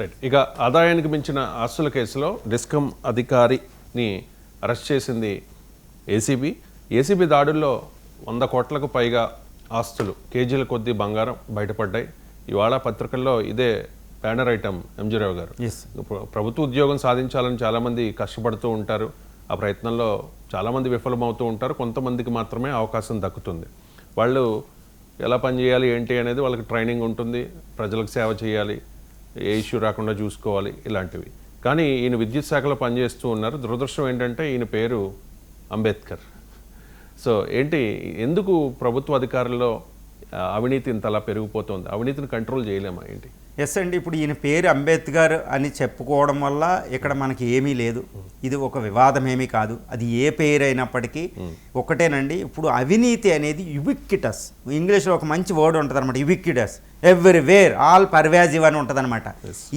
Right ఇక ఆదాయానికి మించిన ఆస్తుల కేసులో డిస్కమ్ అధికారిని అరెస్ట్ చేసింది ఏసీబీ ఏసీబీ దాడుల్లో వంద కోట్లకు పైగా ఆస్తులు కేజీల కొద్దీ బంగారం బయటపడ్డాయి. ఇవాళ పత్రికల్లో ఇదే బ్యానర్ ఐటమ్ ఎంజీరావు గారు. ప్రభుత్వ ఉద్యోగం సాధించాలని చాలామంది కష్టపడుతూ ఉంటారు. ఆ ప్రయత్నంలో చాలామంది విఫలమవుతూ ఉంటారు. కొంతమందికి మాత్రమే అవకాశం దక్కుతుంది. వాళ్ళు ఎలా పనిచేయాలి ఏంటి అనేది వాళ్ళకి ట్రైనింగ్ ఉంటుంది. ప్రజలకు సేవ చేయాలి. ఏ ఇష్యూ రాకుండా చూసుకోవాలి ఇలాంటివి. కానీ ఈయన విద్యుత్ శాఖలో పనిచేస్తూ ఉన్నారు. దురదృష్టం ఏంటంటే ఈయన పేరు అంబేద్కర్. సో ఏంటి ఎందుకు ప్రభుత్వ అధికారుల్లో అవినీతి ఇంతలా పెరిగిపోతుంది? అవినీతిని కంట్రోల్ చేయలేమా ఏంటి? ఎస్ అండి. ఇప్పుడు ఈయన పేరు అంబేద్కర్ అని చెప్పుకోవడం వల్ల ఇక్కడ మనకి ఏమీ లేదు. ఇది ఒక వివాదం ఏమీ కాదు. అది ఏ పేరు అయినప్పటికీ ఒకటేనండి. ఇప్పుడు అవినీతి అనేది యుబిక్యుటస్ ఇంగ్లీష్లో ఒక మంచి వర్డ్ ఉంటుంది అనమాట యుబిక్యుటస్ ఎవ్రీవేర్ ఆల్ పర్వాజివ్ అని ఉంటుంది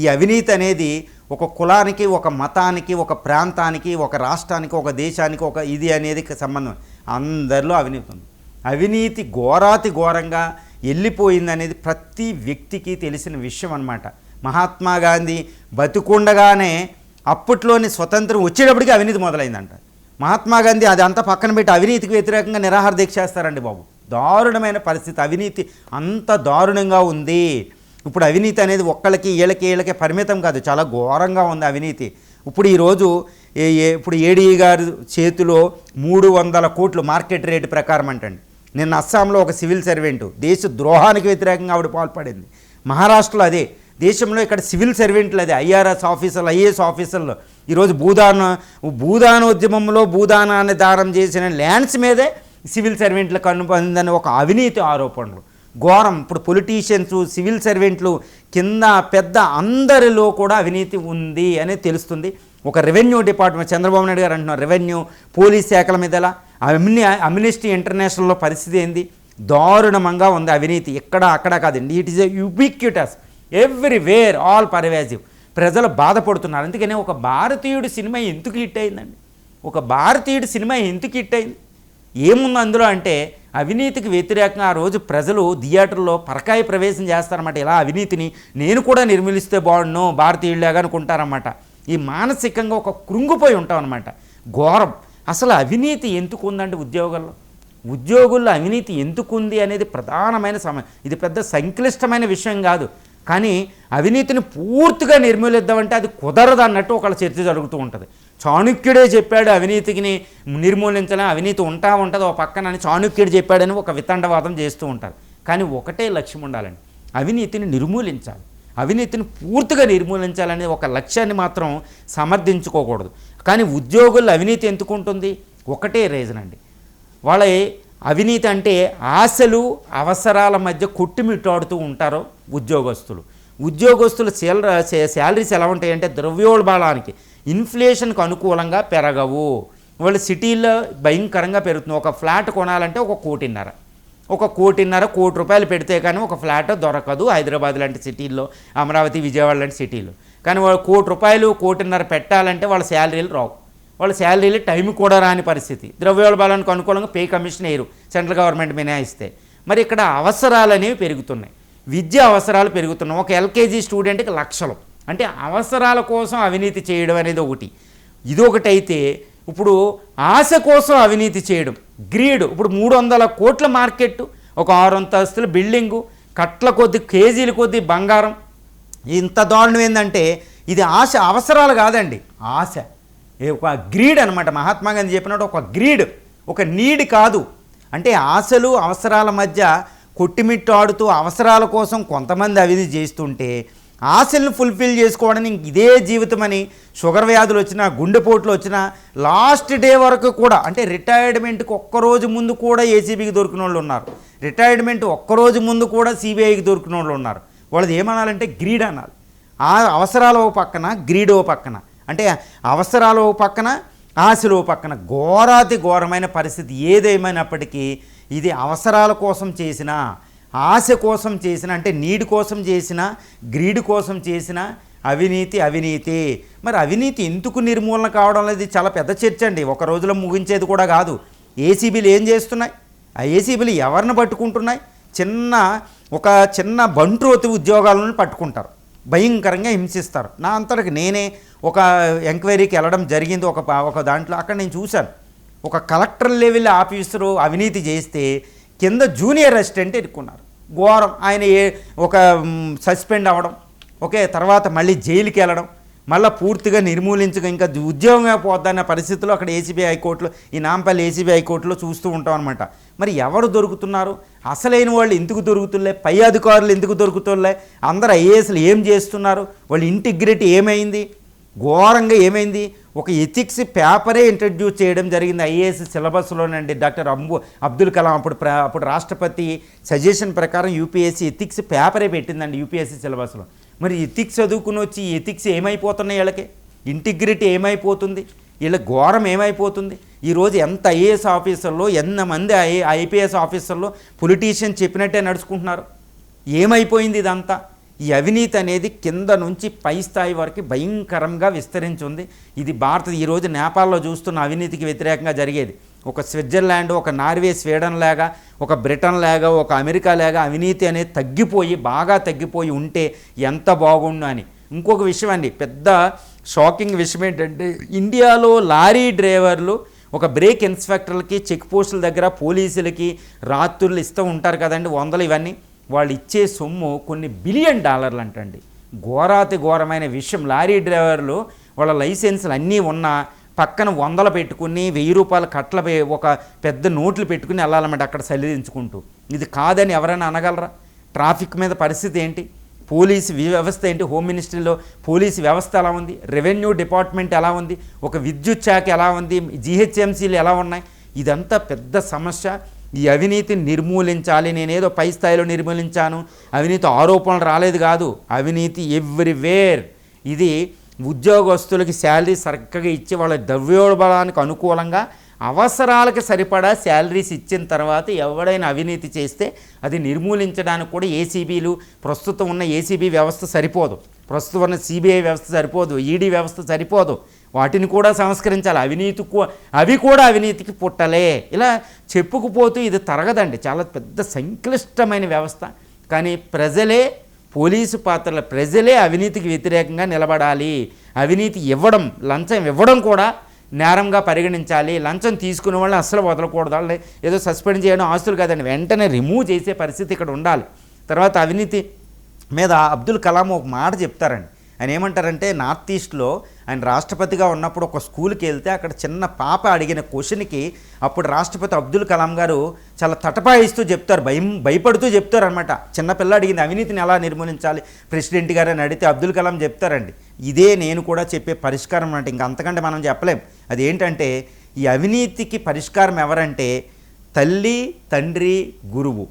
ఈ అవినీతి అనేది ఒక కులానికి ఒక మతానికి ఒక ప్రాంతానికి ఒక రాష్ట్రానికి ఒక దేశానికి ఒక ఇది అనేది సంబంధం. అందరిలో అవినీతి ఉంది. అవినీతి ఘోరాతి ఘోరంగా వెళ్ళిపోయింది అనేది ప్రతి వ్యక్తికి తెలిసిన విషయం అన్నమాట. మహాత్మా గాంధీ బతుకుండగానే అప్పట్లోని స్వతంత్రం వచ్చేటప్పటికి అవినీతి మొదలైందంట. మహాత్మా గాంధీ అది అంతా పక్కన పెట్టి అవినీతికి వ్యతిరేకంగా నిరాహార దీక్ష చేస్తారండి బాబు. దారుణమైన పరిస్థితి. అవినీతి అంత దారుణంగా ఉంది. ఇప్పుడు అవినీతి అనేది ఒక్కళ్ళకి వీళ్ళకి వీళ్ళకి పరిమితం కాదు. చాలా ఘోరంగా ఉంది అవినీతి. ఇప్పుడు ఈరోజు ఏ ఏ- ఇప్పుడు ఏడీ గారి చేతిలో మూడు వందల కోట్లు మార్కెట్ రేటు ప్రకారం అంటండి. నిన్న అస్సాంలో ఒక సివిల్ సర్వెంటు దేశ ద్రోహానికి వ్యతిరేకంగా ఆవిడ పాల్పడింది. మహారాష్ట్రలో అదే దేశంలో ఇక్కడ సివిల్ సర్వెంట్లు అదే ఐఆర్ఎస్ ఆఫీసర్లు ఐఏఎస్ ఆఫీసర్లు. ఈరోజు భూదాన భూదానోద్యమంలో భూదానాన్ని దానం చేసిన ల్యాండ్స్ మీదే సివిల్ సర్వెంట్లు అనుబంధని ఒక అవినీతి ఆరోపణలు. ఘోరం. ఇప్పుడు పొలిటీషియన్స్ సివిల్ సర్వెంట్లు కింద పెద్ద అందరిలో కూడా అవినీతి ఉంది అని తెలుస్తుంది. ఒక రెవెన్యూ డిపార్ట్మెంట్ చంద్రబాబు నాయుడు గారు అంటున్నారు రెవెన్యూ పోలీస్ శాఖల మీద ఎలా అమ్ని అమ్నిస్టీ ఇంటర్నేషనల్లో పరిస్థితి ఏంది? దారుణంగా ఉంది అవినీతి. ఇక్కడ అక్కడ కాదండి it is a ubiquitous everywhere all pervasive ప్రజలు బాధపడుతున్నారు. అందుకనే ఒక భారతీయుడు సినిమా ఎందుకు హిట్ అయిందండి? ఒక భారతీయుడు సినిమా ఎందుకు హిట్ అయింది? ఏముంది అందులో అంటే అవినీతికి వ్యతిరేకంగా ఆ రోజు ప్రజలు థియేటర్లో పరకాయ ప్రవేశం చేస్తారన్నమాట. ఇలా అవినీతిని నేను కూడా నిర్మూలిస్తే బాగుండు భారతీయుళ్ళగా అనుకుంటారన్నమాట. ఈ మానసికంగా ఒక కృంగిపోయి ఉంటాం అనమాట ఘోరం. అసలు అవినీతి ఎందుకు ఉందండి ఉద్యోగాల్లో ఉద్యోగుల్లో అవినీతి ఎందుకు ఉంది అనేది ప్రధానమైన సమయం. ఇది పెద్ద సంక్లిష్టమైన విషయం కాదు. కానీ అవినీతిని పూర్తిగా నిర్మూలిద్దామంటే అది కుదరదు అన్నట్టు ఒకళ్ళ చర్చ జరుగుతూ ఉంటుంది. చాణుక్యుడే చెప్పాడు అవినీతిని నిర్మూలించడం అవినీతి ఉంటా ఉంటుంది ఒక పక్కన అని చాణుక్యుడు చెప్పాడని ఒక వితండవాదం చేస్తూ ఉంటారు. కానీ ఒకటే లక్ష్యం ఉండాలండి. అవినీతిని నిర్మూలించాలి. అవినీతిని పూర్తిగా నిర్మూలించాలనే ఒక లక్ష్యాన్ని మాత్రం సమర్థించుకోకూడదు. కానీ ఉద్యోగుల్లో అవినీతి ఎందుకు ఉంటుంది ఒకటే రీజన్ అండి. వాళ్ళ అవినీతి అంటే ఆశలు అవసరాల మధ్య కొట్టుమిట్టాడుతూ ఉంటారు ఉద్యోగస్తులు. ఉద్యోగస్తులు సేల శాలరీస్ ఎలా ఉంటాయంటే ద్రవ్యోల్బణానికి ఇన్ఫ్లేషన్కి అనుకూలంగా పెరగవు. వాళ్ళు సిటీల్లో భయంకరంగా పెరుగుతుంది ఒక ఫ్లాట్ కొనాలంటే ఒక కోటిన్నర. ఒక కోటిన్నర కోటి రూపాయలు పెడితే కానీ ఒక ఫ్లాట్ దొరకదు హైదరాబాద్ లాంటి సిటీల్లో అమరావతి విజయవాడ లాంటి సిటీలో కానీ వాళ్ళు కోటి రూపాయలు కోటిన్నర పెట్టాలంటే వాళ్ళ శాలరీలు రావు. వాళ్ళ శాలరీలు టైం కూడా రాని పరిస్థితి. ద్రవ్యోల్బణానికి అనుకూలంగా పే కమిషన్ వేయరు. సెంట్రల్ గవర్నమెంట్ మినహాయిస్తే. మరి ఇక్కడ అవసరాలు అనేవి పెరుగుతున్నాయి. విద్య అవసరాలు పెరుగుతున్నాయి. ఒక ఎల్కేజీ స్టూడెంట్కి లక్షలు. అంటే అవసరాల కోసం అవినీతి చేయడం అనేది ఒకటి. ఇది ఇప్పుడు ఆశ కోసం అవినీతి చేయడం. గ్రీడ్. ఇప్పుడు మూడు వందల కోట్ల మార్కెట్ ఒక ఆరు అంతస్తుల బిల్డింగు. కట్ల కొద్ది కేజీల కొద్ది బంగారం. ఇంత దారుణం ఏంటంటే ఇది ఆశ అవసరాలు కాదండి. ఆశ. ఒక గ్రీడ్ అనమాట మహాత్మా గాంధీ చెప్పినట్టు ఒక గ్రీడ్ ఒక నీడ్ కాదు. అంటే ఆశలు అవసరాల మధ్య కొట్టిమిట్టాడుతూ అవసరాల కోసం కొంతమంది అవినీతి చేస్తుంటే ఆశలను ఫుల్ఫిల్ చేసుకోవడానికి ఇదే జీవితం అని షుగర్ వ్యాధులు వచ్చినా గుండెపోట్లు వచ్చినా లాస్ట్ డే వరకు కూడా అంటే రిటైర్మెంట్కి ఒక్కరోజు ముందు కూడా ఏసీబీకి దొరికిన వాళ్ళు ఉన్నారు. రిటైర్మెంట్ ఒక్కరోజు ముందు కూడా సిబిఐకి దొరికిన వాళ్ళు ఉన్నారు. వాళ్ళది ఏమనాలంటే గ్రీడ్ అనాలి. ఆ అవసరాలు ఓ పక్కన గ్రీడ్ ఓ పక్కన. అంటే అవసరాలు ఓ పక్కన ఆశలు ఓ పక్కన. ఘోరాతి ఘోరమైన పరిస్థితి ఏదేమైనప్పటికీ ఇది అవసరాల కోసం చేసిన ఆశ కోసం చేసిన అంటే నీడ్ కోసం చేసిన గ్రీడ్ కోసం చేసిన అవినీతి అవినీతి. మరి అవినీతి ఎందుకు నిర్మూలన కావడం అనేది చాలా పెద్ద చర్చ అండి. ఒక రోజులో ముగించేది కూడా కాదు. ఏసీబీలు ఏం చేస్తున్నాయి? ఆ ఏసీబీలు ఎవరిని పట్టుకుంటున్నాయి? చిన్న ఒక చిన్న బంట్రోతి ఉద్యోగాలను పట్టుకుంటారు. భయంకరంగా హింసిస్తారు. నా అంతటికి నేనే ఒక ఎంక్వైరీకి వెళ్ళడం జరిగింది. ఒక ఒక దాంట్లో అక్కడ నేను చూశాను. ఒక కలెక్టర్ లెవెల్ ఆఫీసరు అవినీతి చేస్తే కింద జూనియర్ అసిస్టెంట్ ఎన్నుకున్నారు ఘోరం. ఆయన ఏ ఒక సస్పెండ్ అవ్వడం. ఓకే తర్వాత మళ్ళీ జైలుకి వెళ్ళడం మళ్ళీ పూర్తిగా నిర్మూలించక ఇంకా ఉద్యోగమే పోద్దన్న పరిస్థితిలో అక్కడ ఏసీబీ హైకోర్టులో ఈ నాంపల్లి ఏసీబీ హైకోర్టులో చూస్తూ ఉంటాం అనమాట మరి ఎవరు దొరుకుతున్నారు? అసలైన వాళ్ళు ఎందుకు దొరుకుతులే పై అధికారులు ఎందుకు దొరుకుతులే అందరు ఐఏఎస్లు ఏం చేస్తున్నారు? వాళ్ళ ఇంటిగ్రిటీ ఏమైంది? ఘోరంగా ఏమైంది? ఒక ఎథిక్స్ పేపరే ఇంట్రడ్యూస్ చేయడం జరిగింది ఐఏఎస్ సిలబస్లోనండి డాక్టర్ అంబు అబ్దుల్ కలాం అప్పుడు అప్పుడు రాష్ట్రపతి సజెషన్ ప్రకారం యూపీఎస్సీ ఎథిక్స్ పేపరే పెట్టిందండి యూపీఎస్సీ సిలబస్లో. మరి ఎథిక్స్ చదువుకుని వచ్చి ఎథిక్స్ ఏమైపోతున్నాయి వీళ్ళకి? ఇంటిగ్రిటీ ఏమైపోతుంది? వీళ్ళ ఘోరం ఏమైపోతుంది? ఈరోజు ఎంత ఐఏఎస్ ఆఫీసర్లో ఎంతమంది ఐ ఐపీఎస్ ఆఫీసర్లో పొలిటీషియన్ చెప్పినట్టే నడుచుకుంటున్నారు? ఏమైపోయింది ఇదంతా? ఈ అవినీతి అనేది కింద నుంచి పై స్థాయి వరకు భయంకరంగా విస్తరించి ఉంది ఇది భారత ఈరోజు నేపాల్లో చూస్తున్న అవినీతికి వ్యతిరేకంగా జరిగేది. ఒక స్విట్జర్లాండ్ ఒక నార్వే స్వీడన్ లాగా ఒక బ్రిటన్ లాగా ఒక అమెరికా లాగా అవినీతి అనేది తగ్గిపోయి బాగా తగ్గిపోయి ఉంటే ఎంత బాగుండు అని. ఇంకొక విషయం అండి పెద్ద షాకింగ్ విషయం ఏంటంటే ఇండియాలో లారీ డ్రైవర్లు ఒక బ్రేక్ ఇన్స్పెక్టర్లకి చెక్ పోస్టుల దగ్గర పోలీసులకి రాత్రులు ఇస్తూ ఉంటారు కదండి వందలు ఇవన్నీ. వాళ్ళు ఇచ్చే సొమ్ము కొన్ని బిలియన్ డాలర్లు అంటండి. ఘోరాతి ఘోరమైన విషయం. లారీ డ్రైవర్లు వాళ్ళ లైసెన్సులు అన్నీ ఉన్నా పక్కన వందలు పెట్టుకుని వెయ్యి రూపాయల కట్ల ఒక పెద్ద నోట్లు పెట్టుకుని వెళ్ళాలన్నమాట అక్కడ సలిదించుకుంటూ ఇది కాదని ఎవరైనా అనగలరా? ట్రాఫిక్ మీద పరిస్థితి ఏంటి? పోలీసు వ్యవస్థ ఏంటి? హోమ్ మినిస్ట్రీలో పోలీసు వ్యవస్థ ఎలా ఉంది? రెవెన్యూ డిపార్ట్మెంట్ ఎలా ఉంది? ఒక విద్యుత్ శాఖ ఎలా ఉంది? జిహెచ్ఎంసీలు ఎలా ఉన్నాయి? ఇదంతా పెద్ద సమస్య. ఈ అవినీతిని నిర్మూలించాలి. నేనేదో పై స్థాయిలో నిర్మూలించాను. అవినీతి ఆరోపణలు రాలేదు కాదు. అవినీతి ఎవ్రీవేర్. ఇది ఉద్యోగస్తులకి శాలరీ చక్కగా ఇచ్చి వాళ్ళ ద్రవ్యోల్బణానికి అనుకూలంగా అవసరాలకు సరిపడా శాలరీస్ ఇచ్చిన తర్వాత ఎవడైనా అవినీతి చేస్తే అది నిర్మూలించడానికి కూడా ఏసీబీలు ప్రస్తుతం ఉన్న ఏసీబీ వ్యవస్థ సరిపోదు. ప్రస్తుతం ఉన్న సిబిఐ వ్యవస్థ సరిపోదు ఈడీ వ్యవస్థ సరిపోదు. వాటిని కూడా సంస్కరించాలి. అవినీతి అవి కూడా అవినీతికి పుట్టలే. ఇలా చెప్పుకుపోతూ ఇది తరగదండి. చాలా పెద్ద సంక్లిష్టమైన వ్యవస్థ. కానీ ప్రజలే పోలీసు పాత్రల ప్రజలే అవినీతికి వ్యతిరేకంగా నిలబడాలి. అవినీతి ఇవ్వడం లంచం ఇవ్వడం కూడా నేరంగా పరిగణించాలి. లంచం తీసుకునే వాళ్ళని అస్సలు వదలకూడదు. వాళ్ళని ఏదో సస్పెండ్ చేయడం ఆస్తులు కాదండి. వెంటనే రిమూవ్ చేసే పరిస్థితి ఇక్కడ ఉండాలి. తర్వాత అవినీతి మీద అబ్దుల్ కలాం ఒక మాట చెప్తారండి. ఆయన ఏమంటారంటే నార్త్ ఈస్ట్లో ఆయన రాష్ట్రపతిగా ఉన్నప్పుడు ఒక స్కూల్కి వెళ్తే అక్కడ చిన్న పాప అడిగిన క్వశ్చన్కి అప్పుడు రాష్ట్రపతి అబ్దుల్ కలాం గారు చాలా తటపాయిస్తూ చెప్తారు భయం భయపడుతూ చెప్తారు అనమాట చిన్నపిల్ల అడిగింది అవినీతిని ఎలా నిర్మూలించాలి? ప్రెసిడెంట్ గారు అని అడిగితే అబ్దుల్ కలాం చెప్తారండి. ఇదే నేను కూడా చెప్పే పరిష్కారం అంటే ఇంక అంతకంటే మనం చెప్పలేం. అది ఏంటంటే ఈ అవినీతికి పరిష్కారం ఎవరంటే తల్లి తండ్రి గురువు.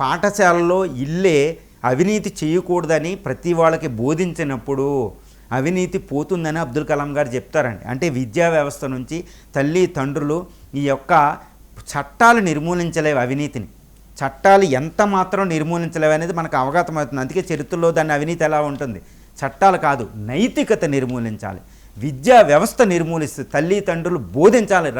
పాఠశాలలో ఇల్లే అవినీతి చేయకూడదని ప్రతి వాళ్ళకి బోధించినప్పుడు అవినీతి పోతుందని అబ్దుల్ కలాం గారు చెప్తారండి. అంటే విద్యా వ్యవస్థ నుంచి తల్లి తండ్రులు ఈ యొక్క చట్టాలు నిర్మూలించలేవు అవినీతిని. చట్టాలు ఎంత మాత్రం నిర్మూలించలేవు అనేది మనకు అవగతమవుతుంది అందుకే చరిత్రలో దాని అవినీతి ఎలా ఉంటుంది? చట్టాలు కాదు నైతికత నిర్మూలించాలి. విద్యా వ్యవస్థ నిర్మూలిస్తూ తల్లిదండ్రులు బోధించాలి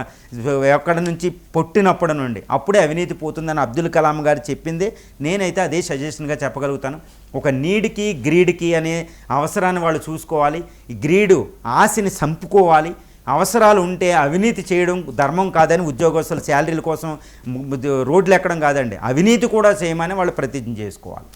ఎక్కడి నుంచి పుట్టినప్పటి నుండి. అప్పుడే అవినీతి పోతుందని అబ్దుల్ కలాం గారు చెప్పింది. నేనైతే అదే సజెషన్గా చెప్పగలుగుతాను. ఒక నీడ్కి గ్రీడ్కి అనే అవసరాన్ని వాళ్ళు చూసుకోవాలి. గ్రీడు ఆశని చంపుకోవాలి అవసరాలు ఉంటే అవినీతి చేయడం ధర్మం కాదని ఉద్యోగస్తుల శాలరీల కోసం రోడ్లు ఎక్కడం కాదండి. అవినీతి కూడా చేయమని వాళ్ళు ప్రతిజ్ఞ చేసుకోవాలి.